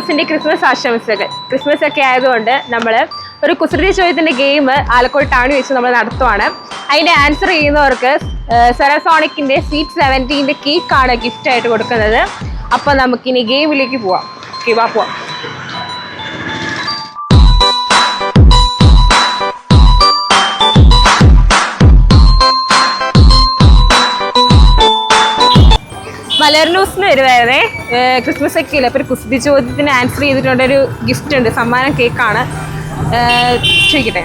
ന്യൂസിന്റെ ക്രിസ്മസ് ആശംസകൾ. ക്രിസ്മസ് ഒക്കെ ആയതുകൊണ്ട് നമ്മൾ ഒരു കുസൃതി ചോദ്യത്തിന്റെ ഗെയിം ആലക്കോട് ടൗണിൽ വെച്ച് നമ്മൾ നടത്തുവാണ്. അതിന്റെ ആൻസർ ചെയ്യുന്നവർക്ക് സെറസോണിക്കിന്റെ സീറ്റ് സെവന്റീന്റെ കേക്കാണ് ഗിഫ്റ്റ് ആയിട്ട് കൊടുക്കുന്നത്. അപ്പോൾ നമുക്കിനി ഗെയിമിലേക്ക് പോവാം. വാ പോവാം. ന്യൂസിന് വരുവായിരുന്നേ. ക്രിസ്മസ് ഒക്കെ ഇല്ല? അപ്പോൾ ഒരു കുസൃതി ചോദ്യത്തിന് ആൻസർ ചെയ്തിട്ടുണ്ട്. ഒരു ഗിഫ്റ്റ് ഉണ്ട്. സമ്മാനം കേക്കാണ്. ചോദിക്കട്ടെ?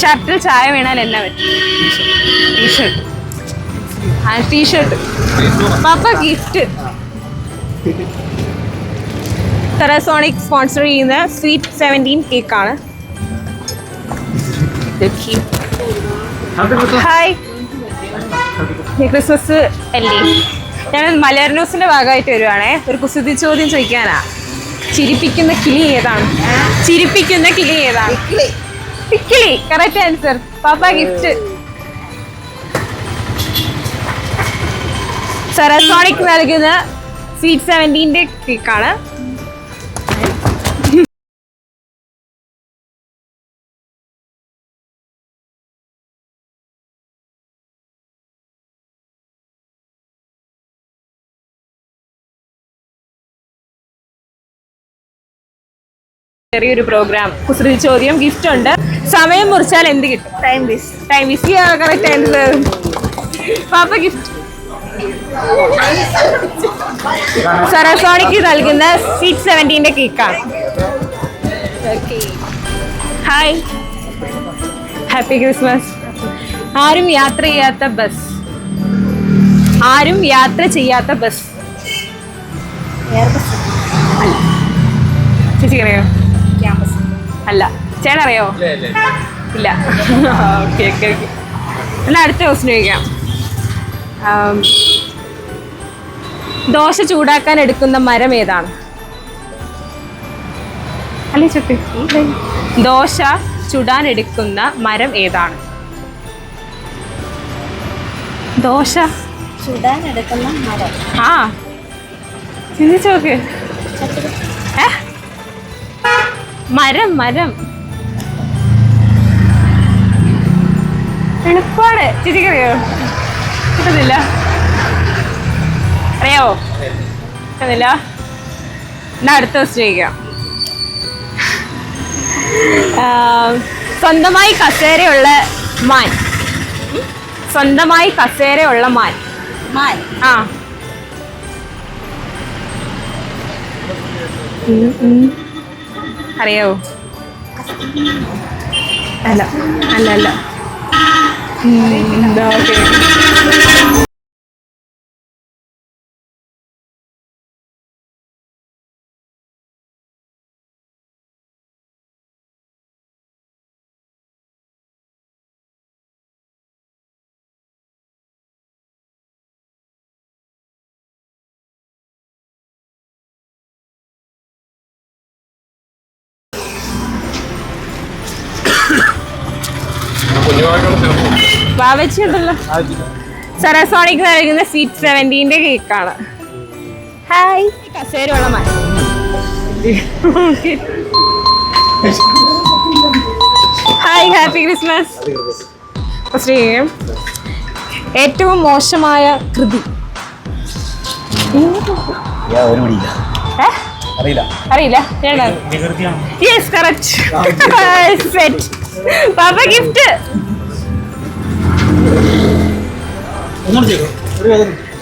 ഷർട്ടിൽ ചായ വീണാൽ എന്നാ പറ്റും. ടീഷർട്ട് ആ ടീഷർട്ട് പാപ്പ ഗിഫ്റ്റ് തെറസോണിക് സ്പോൺസർ ചെയ്യുന്ന സ്വീറ്റ് സെവന്റീൻ കേക്കാണ് ഹായ് ക്രിസ്മസ് അല്ലേ? ഞാൻ മലയാള ന്യൂസിന്റെ ഭാഗമായിട്ട് വരുവാണേ. ഒരു കുസൃതി ചോദ്യം ചോദിക്കാനാ. ചിരിപ്പിക്കുന്ന കിളി ഏതാണ്? ചിരിപ്പിക്കുന്ന കിളി ഏതാണ്? കിളി കറക്റ്റ് ആൻസർ പാപ്പ ഗിഫ്റ്റ് സെറസോണിക് നൽകുന്ന സീറ്റ് സെവന്റീന്റെ കേക്കാണ് ചെറിയൊരു പ്രോഗ്രാം കുസൃതി ചോദ്യം ഗിഫ്റ്റ് ഉണ്ട്. സമയം മുറിച്ചാൽ എന്ത് കിട്ടും? ടൈം ബിസ് ടൈം വേസ്റ്റ് കറക്റ്റ് ആൻസർ പാപ്പ ഗിഫ്റ്റ് സറസോണിക്ക് നൽകുന്ന സിക്സ് സെവന്റീന്റെ കേക്കാണ് ഹായ് ഹാപ്പി ക്രിസ്മസ് ആരും യാത്ര ചെയ്യാത്ത ബസ് ആരും യാത്ര ചെയ്യാത്ത ബസ് ചേച്ചിക്കറിയോ അല്ല ചേട്ടറിയോ ഇല്ല ഓക്കെ ഓക്കെ ഓക്കെ. എന്നാൽ അടുത്ത ക്വസ്റ്റ്യൻ ചോദിക്കാം. ദോശ ചൂടാക്കാൻ എടുക്കുന്ന മരം ഏതാണ്? അല്ലേ ചുട്ടി ദോശ ചുടാൻ എടുക്കുന്ന മരം ഏതാണ്? ദോശ ചുടാൻ എടുക്കുന്ന മരം. ആ. ചിന്തിച്ചു നോക്ക്. ഏ? മരം മരം. എളുപ്പാണ്. ചിരിക്കറിയോ കിട്ടുന്നില്ല. അറിയാവോ? കിട്ടുന്നില്ല. എന്നാ അടുത്ത ദിവസം ചോദിക്കാം. സ്വന്തമായി കസേരയുള്ള മാൻ? സ്വന്തമായി കസേരയുള്ള മാൻ. മാൻ. ആ. ഉം. അറിയാവോ? അല്ല അല്ല അല്ല. എന്താ, okay. വാവച്ചി ഉണ്ടല്ലോ സരസോണിക്ക് നൽകുന്ന സീറ്റ് സെവന്റീന്റെ കേക്കാണ്. ഹായ് കസേരയുള്ള മാൻ ഹായ് ഹാപ്പി ക്രിസ്മസ് ചെയ്യും ഏറ്റവും മോശമായ കൃതി? അറിയില്ല. യെസ് കറക്റ്റ് സെറ്റ് പാപ്പ ഗിഫ്റ്റ്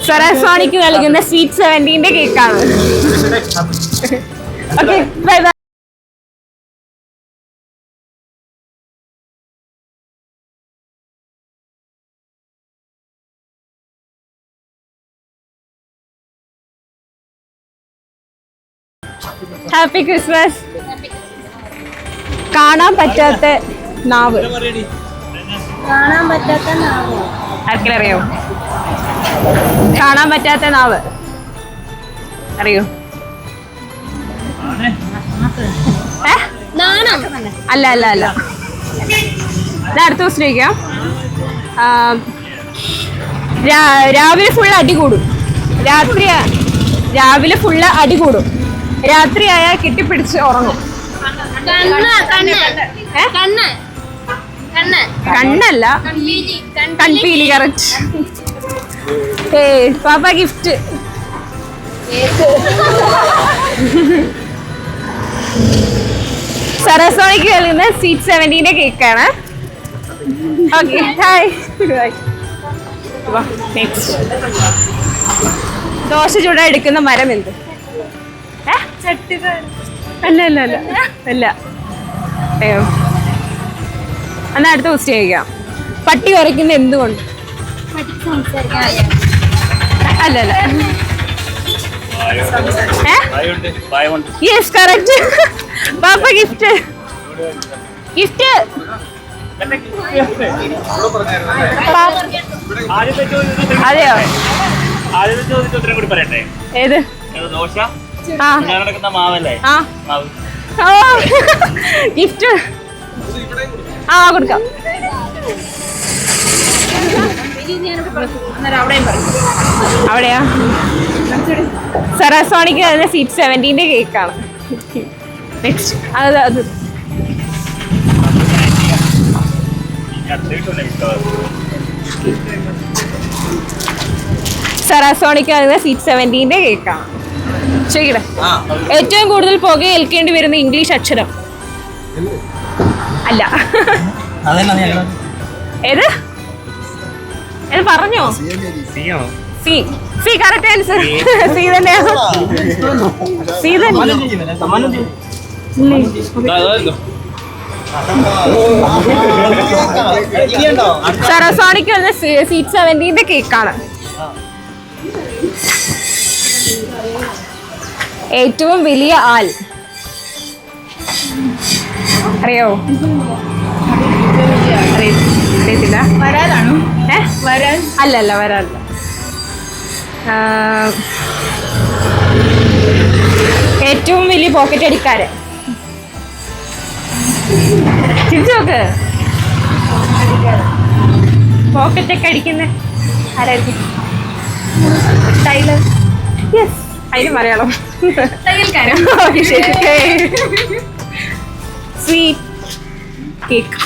സൊറാസോണിക്ക് നൽകുന്ന സ്വീറ്റ് സെവന്റീന്റെ കേക്കാണ്. Okay bye bye happy Christmas കാണാൻ പറ്റാത്ത നാവ്. കാണാൻ പറ്റാത്ത നാവ്. ആർക്കെങ്കിലും അറിയോ? കാണാൻ പറ്റാത്ത നാവ്. അറിയോ? നാണം. അല്ല അല്ല അല്ല. അടുത്ത ദിവസം ചോദിക്കാം. രാവിലെ ഫുൾ അടി കൂടും. രാത്രി രാവിലെ ഫുള്ള് അടി കൂടും. രാത്രിയായാൽ കെട്ടിപ്പിടിച്ച് ഉറങ്ങും. കണ്ണ് കണ്ണ്. ഏ? കണ്ണ് കണ്ണ്. കണ്ണല്ല. കൺപീലി കറക്റ്റ് ഏ പാപ്പ ഗിഫ്റ്റ് സരസോണിക്ക് നൽകുന്ന സീറ്റ് സെവന്റീന്റെ കേക്കാണ് ഓക്കെ ഹായ് ദോശ ചൂട എടുക്കുന്ന മരം എന്ത്? അല്ല അല്ല അല്ല. അല്ല. എന്നാ അടുത്ത ക്വസ്റ്റ്യൻ ചോദിക്കാം. പട്ടി കുറയ്ക്കുന്ന എന്തുകൊണ്ട്? അല്ല അല്ല. ഏ? യെസ് കറക്റ്റ് പാപ്പ ഗിഫ്റ്റ് ഗിഫ്റ്റ് അതെയോ? ഏത്? ഗിഫ്റ്റ് ആ കൊടുക്കാം. അവിടെയാ? സെറാസോണിക്ക് അതിന്റെ സീറ്റ് സെവന്റീന്റെ കേക്കാണ് നെക്സ്റ്റ് അത് സെറാസോണിക്ക് അതിന്റെ സീറ്റ് സെവന്റീന്റെ കേക്കാണ് ചോദിക്കട്ടെ? ഏറ്റവും കൂടുതൽ പുക ഏൽക്കേണ്ടി വരുന്ന ഇംഗ്ലീഷ് അക്ഷരം? അല്ല. ഏത്? ഏത് പറഞ്ഞോ. സിയോ? C. C correct answer C. തന്നെ. സി തന്നെ. സെറസോണിക്ക് വരുന്ന സീറ്റ് സെവന്റീന്റെ കേക്കാണ്. ഏറ്റവും വലിയ ആൽ അറിയോ? അറിയ- അറിയത്തില്ല. വരാനാണോ? ഏ? വരാൻ? അല്ല അല്ല വരാനല്ല ഏറ്റവും വലിയ പോക്കറ്റ് അടിക്കാരൻ. ചിരിച്ചു നോക്ക്. പോക്കറ്റ് ഒക്കെ അടിക്കുന്ന ആരായിരിക്കും? ടൈലർ. യെസ് അതിന് മലയാളം. തയ്യൽക്കാരൻ. ഓക്കെ ശരി. Sweet cake